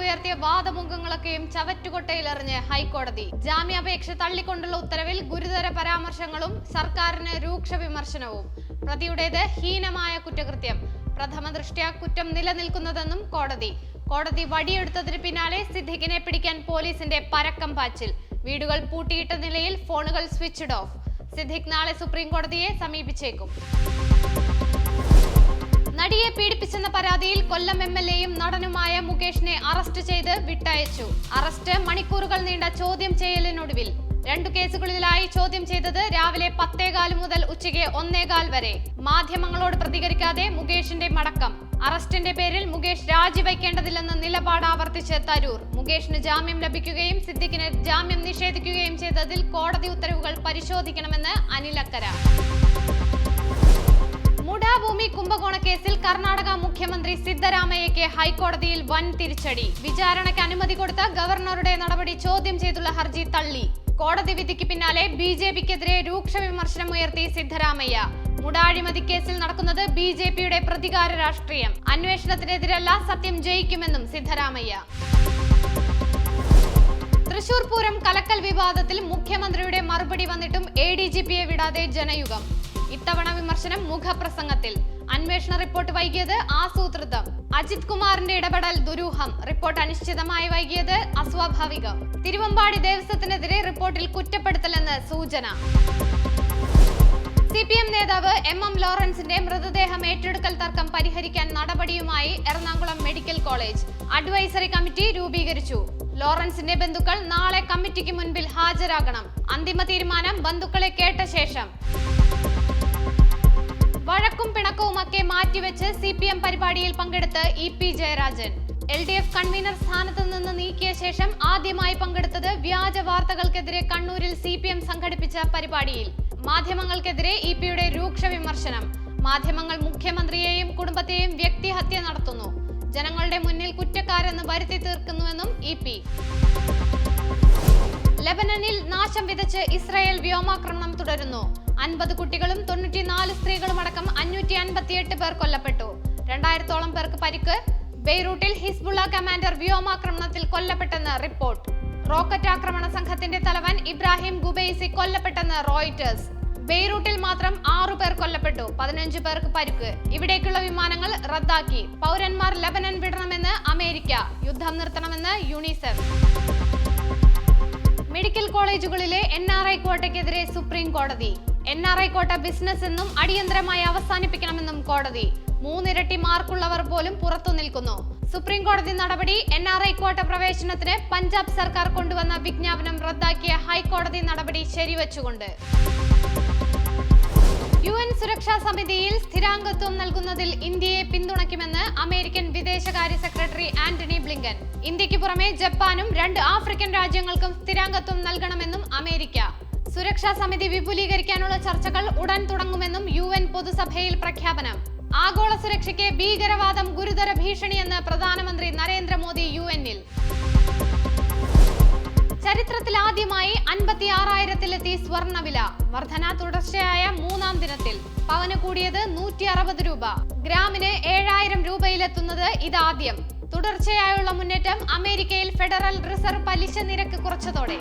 ആരോഗ്യം ചവറ്റുകൊട്ടയിലെറിഞ്ഞ് ഹൈക്കോടതി. ജാമ്യാപേക്ഷ തള്ളിക്കൊണ്ടുള്ള ഉത്തരവിൽ ഗുരുതര പരാമർശങ്ങളും സർക്കാരിന് രൂക്ഷ വിമർശനവും. പ്രതിയുടേത് ഹീനമായ കുറ്റകൃത്യം. പ്രഥമ ദൃഷ്ട്യാ കുറ്റം നിലനിൽക്കുന്നതെന്നും കോടതി. കോടതി വടിയെടുത്തതിന് പിന്നാലെ സിദ്ദിഖിനെ പിടിക്കാൻ പോലീസിന്റെ പരക്കം പാച്ചിൽ. വീടുകൾ പൂട്ടിയിട്ട നിലയിൽ ഫോണുകൾ സ്വിച്ച്ഡ് ഓഫ്. സിദ്ദിഖ് നാളെ സുപ്രീം കോടതിയെ സമീപിച്ചേക്കും. നടിയെ പീഡിപ്പിച്ചെന്ന പരാതിയിൽ കൊല്ലം എം എൽ എയും നടനുമായ മുകേഷിനെ അറസ്റ്റ് ചെയ്ത് വിട്ടയച്ചു. അറസ്റ്റ് മണിക്കൂറുകൾ നീണ്ട ചോദ്യം ചെയ്യലിനൊടുവിൽ. രണ്ടു കേസുകളിലായി ചോദ്യം ചെയ്തത് രാവിലെ പത്തേകാൽ മുതൽ ഉച്ചയ്ക്ക് ഒന്നേകാൽ വരെ. മാധ്യമങ്ങളോട് പ്രതികരിക്കാതെ മുകേഷിന്റെ മടക്കം. അറസ്റ്റിന്റെ പേരിൽ മുകേഷ് രാജിവയ്ക്കേണ്ടതില്ലെന്ന് നിലപാട് ആവർത്തിച്ച് തരൂർ. മുകേഷിന് ജാമ്യം ലഭിക്കുകയും സിദ്ദിഖിന് ജാമ്യം നിഷേധിക്കുകയും ചെയ്തതിൽ കോടതി ഉത്തരവുകൾ പരിശോധിക്കണമെന്ന് അനിലക്കര കർണാടക മുഖ്യമന്ത്രി സിദ്ധരാമയ്യയ്ക്ക് ഹൈക്കോടതിയിൽ വൻ തിരിച്ചടി. വിചാരണയ്ക്ക് അനുമതി കൊടുത്ത ഗവർണറുടെ നടപടി ചോദ്യം ചെയ്തുള്ള ഹർജി തള്ളി. കോടതി വിധിക്ക് പിന്നാലെ ബി ജെ പിക്കെതിരെ രൂക്ഷ വിമർശനം ഉയർത്തി സിദ്ധരാമയ്യ. മുടാഴിമതി കേസിൽ നടക്കുന്നത് ബി ജെ പിയുടെ പ്രതികാര രാഷ്ട്രീയം. അന്വേഷണത്തിനെതിരല്ല സത്യം ജയിക്കുമെന്നും സിദ്ധരാമയ്യ. തൃശൂർ പൂരം കലക്കൽ വിവാദത്തിൽ മുഖ്യമന്ത്രിയുടെ മറുപടി വന്നിട്ടും എ ഡി ജി പിയെ വിടാതെ ജനയുഗം. ഇത്തവണ വിമർശനം മുഖപ്രസംഗത്തിൽ. അന്വേഷണ റിപ്പോർട്ട് വൈകിയത് ആസൂത്രിതം അജിത് കുമാറിന്റെ ഇടപെടൽ ദുരൂഹം. റിപ്പോർട്ട് അനിശ്ചിതമായി വൈകിയത് അസ്വാഭാവികം. തിരുവമ്പാടി ദേവസ്വത്തിനെതിരെ റിപ്പോർട്ടിൽ കുറ്റപ്പെടുത്തലെന്ന് സൂചന. സി പി എം നേതാവ് എം എം ലോറൻസിന്റെ മൃതദേഹം ഏറ്റെടുക്കൽ തർക്കം പരിഹരിക്കാൻ നടപടിയുമായി Ernakulam medical college. Advisory committee രൂപീകരിച്ചു. ലോറൻസിന്റെ ബന്ധുക്കൾ നാളെ കമ്മിറ്റിക്ക് മുൻപിൽ ഹാജരാകണം. അന്തിമ തീരുമാനം ബന്ധുക്കളെ കേട്ട ശേഷം. വഴക്കും പിണക്കവുമൊക്കെ മാറ്റിവെച്ച് സി പി എം പരിപാടിയിൽ പങ്കെടുത്ത് E P Jayarajan. L D F convener സ്ഥാനത്ത് നിന്ന് നീക്കിയ ശേഷം ആദ്യമായി പങ്കെടുത്തത് വ്യാജ വാർത്തകൾക്കെതിരെ കണ്ണൂരിൽ സി പി എം സംഘടിപ്പിച്ച പരിപാടിയിൽ. മാധ്യമങ്ങൾക്കെതിരെ ഇ പിയുടെ രൂക്ഷ വിമർശനം. മാധ്യമങ്ങൾ മുഖ്യമന്ത്രിയെയും കുടുംബത്തെയും വ്യക്തിഹത്യ നടത്തുന്നു. ജനങ്ങളുടെ മുന്നിൽ കുറ്റക്കാരെന്ന് വരുത്തി തീർക്കുന്നുവെന്നും ഇ പി. ലെബനനിൽ നാശം വിതച്ച് ഇസ്രായേൽ വ്യോമാക്രമണം തുടരുന്നു. അൻപത് കുട്ടികളും തൊണ്ണൂറ്റിനാല് സ്ത്രീകളും അടക്കം അഞ്ഞൂറ്റി അൻപത്തിയെട്ട് പേർ കൊല്ലപ്പെട്ടു. രണ്ടായിരത്തോളം പേർക്ക് പരിക്ക്. ബെയ്റൂട്ടിൽ ഹിസ്ബുള്ള കമാൻഡർ വ്യോമാക്രമണത്തിൽ കൊല്ലപ്പെട്ടെന്ന് റിപ്പോർട്ട്. റോക്കറ്റ് ആക്രമണ സംഘത്തിന്റെ തലവൻ ഇബ്രാഹിം ഗുബൈസി കൊല്ലപ്പെട്ടെന്ന് റോയിറ്റേഴ്സ്. ബെയ്റൂട്ടിൽ മാത്രം ആറു പേർ കൊല്ലപ്പെട്ടു. പതിനഞ്ച് പേർക്ക് പരിക്ക്. ഇവിടേക്കുള്ള വിമാനങ്ങൾ റദ്ദാക്കി. പൗരന്മാർ ലബനൻ വിടണമെന്ന് അമേരിക്ക. യുദ്ധം നിർത്തണമെന്ന് യുണിസെഫ്. മെഡിക്കൽ കോളേജുകളിലെ എൻ ആർ ഐ കോട്ടയ്ക്കെതിരെ സുപ്രീം കോടതി. N R I quota business എന്നും അടിയന്തരമായി അവസാനിപ്പിക്കണമെന്നും കോടതി. മൂന്നിരട്ടി മാർക്കുള്ളവർ പോലും പുറത്തു നിൽക്കുന്നു. സുപ്രീം കോടതി നടപടി എൻ ആർ ഐ കോട്ട പ്രവേശനത്തിന് പഞ്ചാബ് സർക്കാർ കൊണ്ടുവന്ന വിജ്ഞാപനം റദ്ദാക്കിയ ഹൈക്കോടതി നടപടി ശരിവച്ചുകൊണ്ട്. സുരക്ഷാ സമിതിയിൽ സ്ഥിരാംഗത്വം നൽകുന്നതിൽ ഇന്ത്യയെ പിന്തുണയ്ക്കുമെന്ന് അമേരിക്കൻ വിദേശകാര്യ സെക്രട്ടറി ആന്റണി ബ്ലിങ്കൻ. ഇന്ത്യയ്ക്ക് പുറമെ ജപ്പാനും രണ്ട് ആഫ്രിക്കൻ രാജ്യങ്ങൾക്കും സ്ഥിരാംഗത്വം നൽകണമെന്നും അമേരിക്ക. സുരക്ഷാ സമിതി വിപുലീകരിക്കാനുള്ള ചർച്ചകൾ ഉടൻ തുടങ്ങുമെന്നും യു എൻ പൊതുസഭയിൽ പ്രഖ്യാപനം. ആഗോള സുരക്ഷയ്ക്ക് ഭീകരവാദം ഗുരുതര ഭീഷണിയെന്ന് പ്രധാനമന്ത്രി നരേന്ദ്രമോദി യു എന്നിൽ. ആദ്യമായി അൻപത്തി ആറായിരത്തിലെത്തി സ്വർണവില വർധന തുടർച്ചയായ മൂന്നാം ദിനത്തിൽ. പവന് കൂടിയത് നൂറ്റി അറുപത് രൂപ. ഗ്രാമിന് ഏഴായിരം രൂപയിലെത്തുന്നത് ഇതാദ്യം. തുടർച്ചയായുള്ള മുന്നേറ്റം അമേരിക്കയിൽ ഫെഡറൽ റിസർവ് പലിശ നിരക്ക് കുറച്ചതോടെ.